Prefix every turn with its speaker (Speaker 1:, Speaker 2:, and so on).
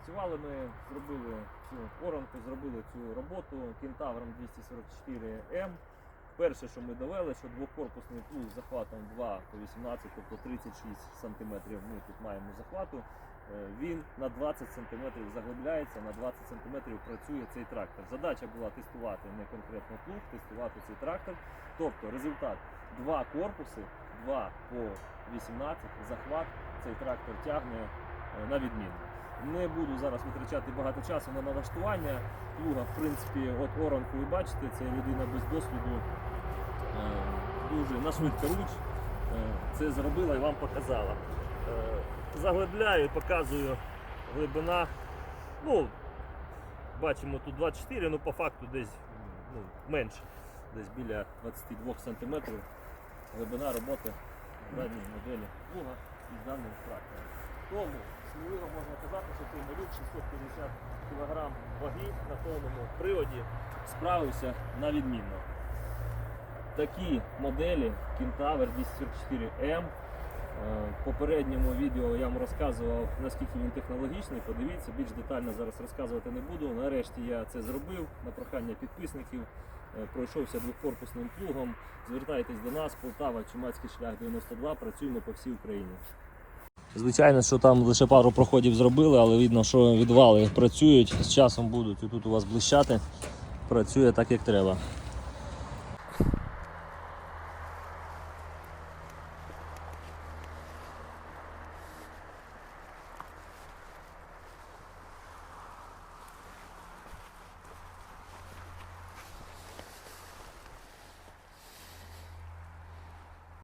Speaker 1: Напрацювали ми, зробили цю оранку, зробили цю роботу кентавром 244М. Перше, що ми довели, що двокорпусний плуг з захватом 2 по 18, тобто 36 см ми тут маємо захвату. Е, Він на 20 см заглибляється, на 20 см працює цей трактор. Задача була тестувати не конкретно плуг, тестувати цей трактор. Тобто результат два корпуси, 2 по 18, захват цей трактор тягне е, на відміну. Не буду зараз витрачати багато часу на налаштування плуга. В принципі, от оранку ви бачите, це людина без досвіду е, дуже на швидкоруч е, це зробила і вам показала. Е, Заглибляю, показую глибина. Ну, бачимо тут 24, ну по факту десь ну, менше, десь біля 22 см глибина роботи в даній моделі плуга із даним трактором. Тому сміливо можна казати, що цей малюк 650 кг ваги на повному приводі справився на відмінно. Такі моделі Кентавр 244M. Е, В попередньому відео я вам розказував, наскільки він технологічний. Подивіться, більш детально зараз розказувати не буду. Нарешті я це зробив на прохання підписників. Е, Пройшовся двокорпусним плугом. Звертайтесь до нас, Полтава, Чумацький шлях 92. Працюємо по всій Україні. Звичайно, що там лише пару проходів зробили, але видно, що відвали працюють. З часом будуть і тут у вас блищати. Працює так, як треба.